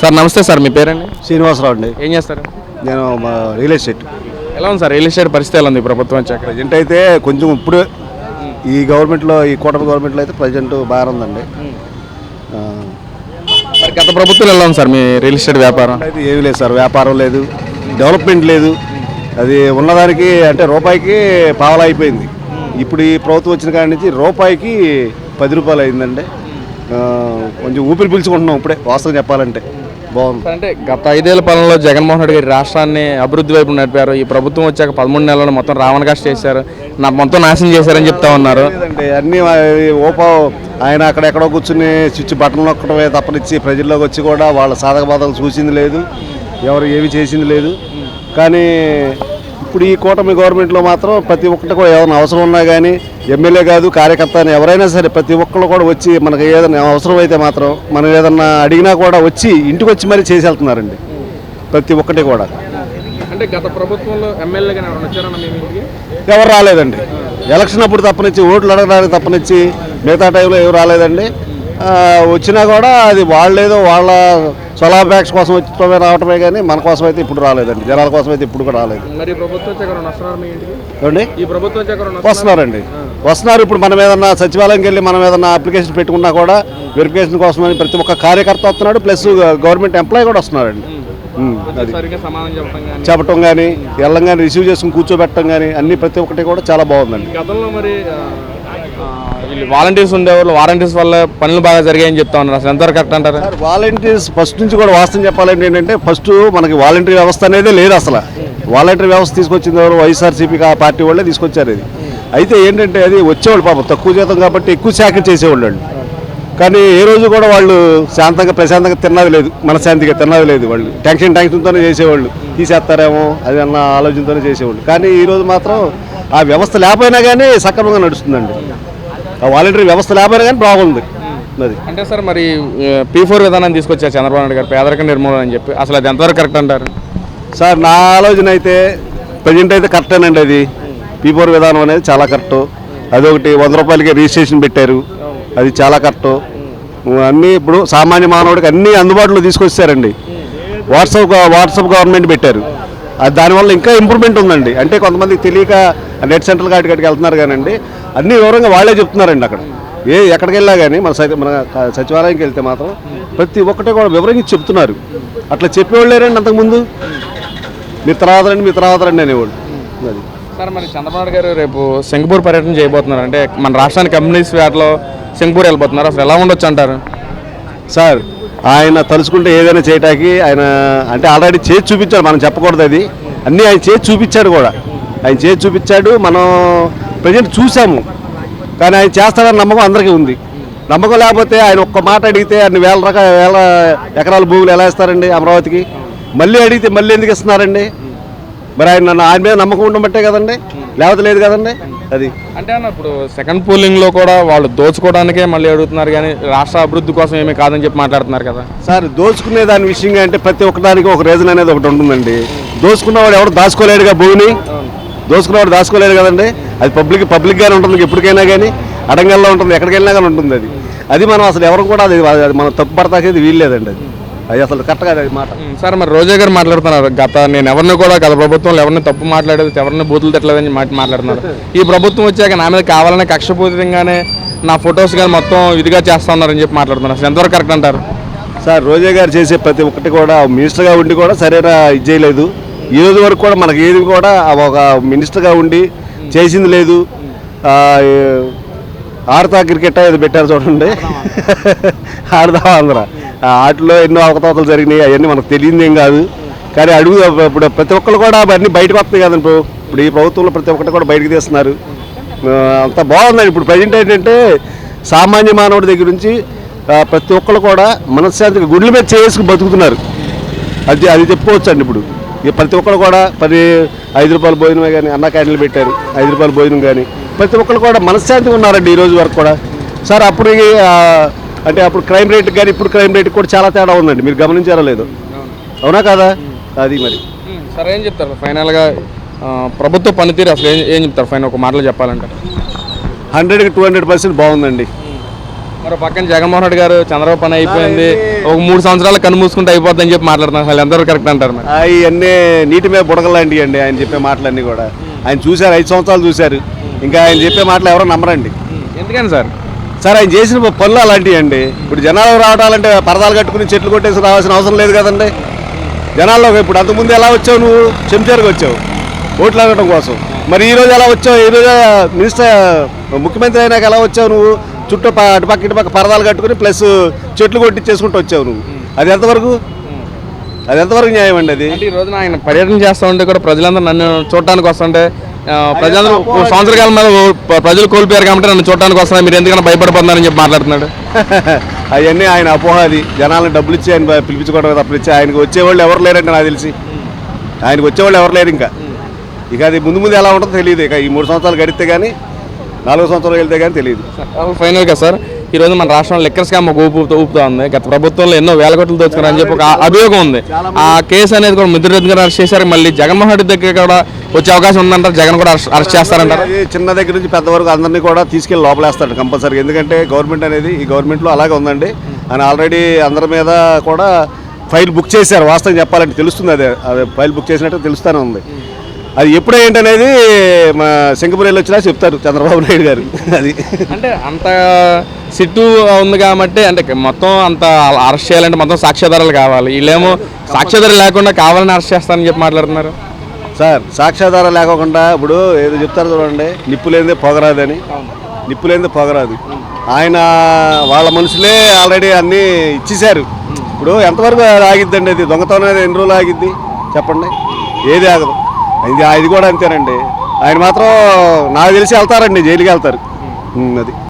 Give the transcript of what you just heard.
Sir నమస్తే sir మీ పేరండి? శ్రీనివాసరావు అండి. ఏం చేస్తారు? నేను మా రియల్ ఎస్టేట్. ఎలా ఉంది సార్ రియల్ ఎస్టేట్ పరిస్థితి ఎలా ఉంది ప్రభుత్వం వచ్చాక? ప్రజెంట్ అయితే కొంచెం ఇప్పుడు ఈ గవర్నమెంట్లో ఈ కూటమి గవర్నమెంట్లో అయితే ప్రజెంట్ బాగానే ఉందండి. ఆ, మరి గత ప్రభుత్వం ఎలా ఉంది సార్ మీ రియల్ ఎస్టేట్ వ్యాపారం? అయితే ఏమీ లేదు సార్ వ్యాపారం లేదు డెవలప్మెంట్ లేదు. అది ఉన్నదానికి అంటే రూపాయికి పావలా అయిపోయింది. ఇప్పుడు ఈ ప్రభుత్వం వచ్చిన కాడి నుంచి రూపాయికి పది రూపాయలు అయిందండి. ఆ, కొంచెం ఊపిరి పీల్చుకుంటున్నాం ఇప్పుడే వాస్తవం చెప్పాలంటే. బాగుంది. అంటే గత ఐదేళ్ళ పాలనలో జగన్మోహన్ రెడ్డి గారి రాష్ట్రాన్ని అభివృద్ధి వైపు నడిపారు. ఈ ప్రభుత్వం వచ్చాక పదమూడు నెలలు మొత్తం రావణ కష్ట చేశారు. నా మొత్తం నాశనం చేశారని చెప్తా ఉన్నారు. అన్ని ఓపో ఆయన అక్కడెక్కడో కూర్చుని స్విచ్ బటన్ నొక్కడమే తప్పనిచ్చి ప్రజల్లోకి వచ్చి కూడా వాళ్ళ సాధక బాధలు చూసింది లేదు. ఎవరు ఏమి చేసింది లేదు. కానీ ఇప్పుడు ఈ కూటమి గవర్నమెంట్లో మాత్రం ప్రతి ఒక్కటి కూడా ఏదైనా అవసరం ఉన్నా కానీ ఎమ్మెల్యే కాదు కార్యకర్త అని ఎవరైనా సరే ప్రతి ఒక్కళ్ళు కూడా వచ్చి మనకి ఏదైనా అవసరం అయితే మాత్రం మనం ఏదన్నా అడిగినా కూడా వచ్చి ఇంటికి వచ్చి మరీ చేసి వెళ్తున్నారండి. ప్రతి ఒక్కటి కూడా. అంటే గత ప్రభుత్వంలో ఎవరు రాలేదండి. ఎలక్షన్ అప్పుడు తప్పనిచ్చి ఓట్లు అడగడానికి తప్పనిచ్చి మిగతా టైంలో ఎవరు రాలేదండి. వచ్చినా కూడా అది వాళ్ళేదో వాళ్ళ స్వలాపేక్ష కోసం వచ్చి రావటమే కానీ మన కోసం అయితే ఇప్పుడు రాలేదండి. జనాల కోసం అయితే ఇప్పుడు కూడా రాలేదు. వస్తున్నారండి. వస్తున్నారు ఇప్పుడు మనం ఏదన్నా సచివాలయంకి వెళ్ళి మనం ఏదన్నా అప్లికేషన్ పెట్టుకున్నా కూడా వెరిఫికేషన్ కోసమని ప్రతి ఒక్క కార్యకర్త వస్తున్నాడు ప్లస్ గవర్నమెంట్ ఎంప్లాయీ కూడా వస్తున్నారండి. అది. చెప్పటం కానీ వెళ్ళం కానీ రిసీవ్ చేసుకుని కూర్చోబెట్టడం కానీ అన్ని ప్రతి ఒక్కటి కూడా చాలా బాగుందండి. గతంలో మరి వాలంటీర్స్ ఉండేవాళ్ళు వాలంటీర్స్ వల్ల పనులు బాగా జరిగాయని చెప్తా ఉన్నారు. అసలు ఎంతవరకు కరెక్ట్ అంటారు? వాలంటీర్స్ ఫస్ట్ నుంచి కూడా వాస్తవం చెప్పాలంటే ఏంటంటే ఫస్ట్ మనకి వాలంటీర్ వ్యవస్థ అనేది లేదు అసలు. వాలంటీర్ వ్యవస్థ తీసుకొచ్చింది ఎవరు? వైఎస్ఆర్సీపీ పార్టీ వాళ్ళే తీసుకొచ్చారు ఇది. అయితే ఏంటంటే అది వచ్చేవాళ్ళు పాపం తక్కువ జీతం కాబట్టి ఎక్కువ శాఖ చేసేవాళ్ళు కానీ ఏ రోజు కూడా వాళ్ళు శాంతంగా ప్రశాంతంగా తిన్నది లేదు మనశాంతిగా తిన్నది లేదు వాళ్ళు. టెన్షన్ టెన్షన్తోనే చేసేవాళ్ళు. తీసేస్తారేమో అది అన్న ఆలోచనతోనే చేసేవాళ్ళు. కానీ ఈరోజు మాత్రం ఆ వ్యవస్థ లేకపోయినా కానీ సక్రమంగా నడుస్తుందండి. వాలంటీర్ వ్యవస్థ లేకపోయినా కానీ బాగుంది. అది. అంటే సార్ మరి పీ ఫోర్ విధానాన్ని తీసుకొచ్చారు చంద్రబాబు నాయుడు గారు పేదరిక నిర్మూలన అని చెప్పి. అసలు అది ఎంతవరకు కరెక్ట్ అంటారు? సార్ నా ఆలోచన అయితే ప్రజెంట్ అయితే కరెక్టేనండి అది. పీపోర్ విధానం అనేది చాలా కరెక్ట్. అదొకటి వంద రూపాయలకి రిజిస్ట్రేషన్ పెట్టారు. అది చాలా కరెక్ట్. అన్నీ ఇప్పుడు సామాన్య మానవుడికి అన్నీ అందుబాటులో తీసుకొచ్చారండి వాట్సాప్ వాట్సాప్ గవర్నమెంట్ పెట్టారు. అది దానివల్ల ఇంకా ఇంప్రూవ్మెంట్ ఉందండి. అంటే కొంతమందికి తెలియక నెట్ సెంటర్ కాటికి కాటికి వెళ్తున్నారు కానండి. అన్ని వివరంగా వాళ్ళే చెప్తున్నారండి అక్కడ. ఏ ఎక్కడికి వెళ్ళా కానీ మన మన సచివాలయంకి వెళ్తే మాత్రం ప్రతి ఒక్కటి కూడా వివరంగా చెప్తున్నారు. అట్లా చెప్పేవాళ్ళు లేరండి అంతకుముందు మీరు తర్వాత రండి మీరు తర్వాత రండి అనేవాళ్ళు. అది. సార్ మరి చంద్రబాబు గారు రేపు సింగపూర్ పర్యటన చేయబోతున్నారు. అంటే మన రాష్ట్రానికి కమ్యూనిస్ట్ వేటలో సింగపూర్ వెళ్ళిపోతున్నారు అసలు ఎలా ఉండొచ్చు అంటారు? సార్ ఆయన తలుచుకుంటే ఏదైనా చేయటానికి ఆయన అంటే ఆల్రెడీ చేసి చూపించాడు. మనం చెప్పకూడదు అది. అన్నీ ఆయన చేసి చూపించాడు కూడా. ఆయన చేసి చూపించాడు. మనం ప్రజెంట్ చూసాము కానీ ఆయన చేస్తాడని నమ్మకం అందరికీ ఉంది. నమ్మకం లేకపోతే ఆయన ఒక్క మాట అడిగితే అన్ని వేల రకాల వేల ఎకరాల భూములు ఎలా ఇస్తారండి అమరావతికి? మళ్ళీ అడిగితే మళ్ళీ ఎందుకు ఇస్తున్నారండి? మరి ఆయన నన్ను ఆయన మీద నమ్మకం ఉండబట్టే కదండి? లేకపోతే లేదు కదండి? అది. అంటే అన్న ఇప్పుడు సెకండ్ పోలింగ్లో కూడా వాళ్ళు దోచుకోవడానికే మళ్ళీ అడుగుతున్నారు కానీ రాష్ట్ర అభివృద్ధి కోసం ఏమీ కాదని చెప్పి మాట్లాడుతున్నారు కదా. సార్ దోచుకునే దాని విషయంగా అంటే ప్రతి ఒక్కదానికి ఒక రీజన్ అనేది ఒకటి ఉంటుందండి. దోచుకున్నవాడు ఎవడు దాచుకోలేడుగా భూమిని? దోచుకున్నవాడు దాచుకోలేడు కదండి. అది పబ్లిక్ పబ్లిక్గానే ఉంటుంది ఎప్పటికైనా కానీ అడంగల్లో ఉంటుంది ఎక్కడికి వెళ్ళినా కానీ ఉంటుంది అది. అది మనం అసలు ఎవరు కూడా అది మనం తప్పు పడతాకేది వీల్లేదండి అది. అది అసలు కరెక్ట్ కాదు అది మాట. సార్ మరి రోజా గారు మాట్లాడుతున్నారు. గత నేను ఎవరిని కూడా గత ప్రభుత్వంలో ఎవరిని తప్పు మాట్లాడేది ఎవరిని బూతులు తిట్టలేదని మాట మాట్లాడుతున్నారు. ఈ ప్రభుత్వం వచ్చాక నా మీద కావాలనే కక్షపూరితంగానే నా ఫొటోస్ కానీ మొత్తం ఇదిగా చేస్తా ఉన్నారని చెప్పి మాట్లాడుతున్నారు. అసలు ఎంతవరకు కరెక్ట్ అంటారు? సార్ రోజా గారు చేసే ప్రతి ఒక్కటి కూడా మినిస్టర్గా ఉండి కూడా సరైన ఇది చేయలేదు. ఈ రోజు వరకు కూడా మనకి ఏది కూడా ఒక మినిస్టర్గా ఉండి చేసింది లేదు. ఆడతా క్రికెట్ ఏదో పెట్టారు చూడండి. ఆడదా ఆంధ్ర ఆటలో ఎన్నో అవకతవకలు జరిగినాయి అవన్నీ మనకు తెలియదు ఏం కాదు. కానీ అడుగు ఇప్పుడు ప్రతి ఒక్కరు కూడా అవన్నీ బయటకు వస్తాయి కదండి ఇప్పుడు. ఇప్పుడు ఈ ప్రభుత్వంలో ప్రతి ఒక్కటి కూడా బయటకు తీస్తున్నారు. అంత బాగుందండి. ఇప్పుడు ప్రజెంట్ ఏంటంటే సామాన్య మానవుడి దగ్గర నుంచి ప్రతి ఒక్కరు కూడా మనశ్శాంతిగా గుడ్ల మీద చేసుకుని బతుకుతున్నారు. అది అది చెప్పుకోవచ్చండి ఇప్పుడు. ప్రతి ఒక్కరు కూడా పది ఐదు రూపాయల భోజనమే కానీ అన్న క్యాంటీన్లు పెట్టారు. ఐదు రూపాయల భోజనం కానీ. ప్రతి ఒక్కరు కూడా మనశ్శాంతిగా ఉన్నారండి ఈ రోజు వరకు కూడా. సార్ అప్పుడు అంటే అప్పుడు క్రైమ్ రేట్ కానీ ఇప్పుడు క్రైమ్ రేట్ కూడా చాలా తేడా ఉందండి. మీరు గమనించారా లేదు. అవునా కాదా? అది మరి. సరే ఏం చెప్తారు? ఫైనల్గా ప్రభుత్వ పనితీరు అసలు ఏం ఏం చెప్తారు? ఫైనల్ ఒక మాటలో చెప్పాలంటే. హండ్రెడ్కి టూ హండ్రెడ్ పర్సెంట్ బాగుందండి. మరో పక్కన జగన్మోహన్ రెడ్డి గారు చంద్రబాబు పని అయిపోయింది. ఒక మూడు సంవత్సరాలు కన్ను మూసుకుంటే అయిపోద్దని చెప్పి మాట్లాడుతున్నారు. అసలు ఎంతవరకు కరెక్ట్ అంటారు అవన్నీ నీటి మీద బుడగలాంటివి అండి ఆయన చెప్పే మాటలన్నీ కూడా. ఆయన చూశారు ఐదు సంవత్సరాలు చూశారు. ఇంకా ఆయన చెప్పే మాటలు ఎవరో నమ్మరండి. ఎందుకని సార్? సార్ ఆయన చేసిన పనులు అలాంటివి అండి. ఇప్పుడు జనాలు రావడాలంటే పరదాలు కట్టుకుని చెట్లు కొట్టేసి రావాల్సిన అవసరం లేదు కదండి. జనాల్లో ఇప్పుడు అంతకుముందు ఎలా వచ్చావు నువ్వు? చెంచారుగా వచ్చావు. ఓట్లు అడగడం కోసం. మరి ఈ రోజు ఎలా వచ్చావు? ఈ రోజు మినిస్టర్ ముఖ్యమంత్రి అయినాక ఎలా వచ్చావు నువ్వు? చుట్టూ అటుపక్క ఇటుపక్క పరదాలు కట్టుకుని ప్లస్ చెట్లు కొట్టించేసుకుంటూ వచ్చావు నువ్వు. అది ఎంతవరకు? అది ఎంతవరకు న్యాయం అండి అది? ఈ రోజున ఆయన పర్యటన చేస్తూ ఉంటే కూడా ప్రజలందరూ నన్ను చూడటానికి వస్తుంటే ప్రజలందరూ ఓ సంవత్సర కాలం మీద ప్రజలు కోల్పోయారు కాబట్టి నన్ను చూడటానికి వస్తున్నారు మీరు ఎందుకన్నా భయపడిపోతున్నారని చెప్పి మాట్లాడుతున్నాడు. అవన్నీ ఆయన అపోహ అది. జనాలను డబ్బులు ఇచ్చి ఆయన పిలిపించుకోవడం తప్పించి ఆయనకు వచ్చేవాళ్ళు ఎవరు లేరండి నాకు తెలిసి. ఆయనకు వచ్చేవాళ్ళు ఎవరు లేరు ఇంకా. ఇక అది ముందు ముందు ఎలా ఉంటుందో తెలియదు. ఇక ఈ మూడు సంవత్సరాలు గడిస్తే కానీ నాలుగు సంవత్సరాలు వెళ్తే కానీ తెలియదు ఫైనల్గా సార్ ఈ రోజు మన రాష్ట్రంలో లిక్కర్ స్కామ్ ఒక ఊపు ఊపుతా ఉంది. గత ప్రభుత్వంలో ఎన్నో వేల కోట్లు దోచుకున్నారని చెప్పి ఒక అభియోగం ఉంది. ఆ కేసు అనేది కూడా ముద్రరెడ్డి గారు అరెస్ట్ చేశారు. మళ్ళీ జగన్మోహన్ రెడ్డి దగ్గర కూడా వచ్చే అవకాశం ఉందంటారు. జగన్ కూడా అరెస్ట్- అరెస్ట్ చేస్తారంటారు. చిన్న దగ్గర నుంచి పెద్ద వరకు అందరినీ కూడా తీసుకెళ్ళి లోపలేస్తాడు కంపల్సరీ ఎందుకంటే గవర్నమెంట్ అనేది ఈ గవర్నమెంట్లో అలాగే ఉందండి. ఆయన ఆల్రెడీ అందరి మీద కూడా ఫైల్ బుక్ చేశారు. వాస్తవం చెప్పాలంటే తెలుస్తుంది అదే. అదే ఫైల్ బుక్ చేసినట్టు తెలుస్తూనే ఉంది. అది ఎప్పుడు ఏంటనేది మా సింగపూర్ వచ్చినా చెప్తారు చంద్రబాబు నాయుడు గారు. అది. అంటే అంత సిట్టు ఉంది కాబట్టి అంటే మొత్తం అంత అరెస్ట్ చేయాలంటే మొత్తం సాక్ష్యాధారాలు కావాలి. వీళ్ళేమో సాక్ష్యాధారాలు లేకుండా కావాలని అరెస్ట్ చేస్తారని చెప్పి మాట్లాడుతున్నారు. సార్ సాక్ష్యాధారం లేకోకుండా ఇప్పుడు ఏదో చెప్తారు చూడండి నిప్పు లేనిదే పొగరాదని. నిప్పు లేనిదే పొగరాదు. ఆయన వాళ్ళ మనుషులే ఆల్రెడీ అన్నీ ఇచ్చేశారు. ఇప్పుడు ఎంతవరకు ఆగిద్దండి అది? దొంగతనం అనేది ఎన్ని రోజులు ఆగిద్ది? చెప్పండి. ఏది ఆగదు. ఇది ఇది కూడా అంతేనండి. ఆయన మాత్రం నాకు తెలిసి వెళ్తారండి జైలుకి వెళ్తారు. అది.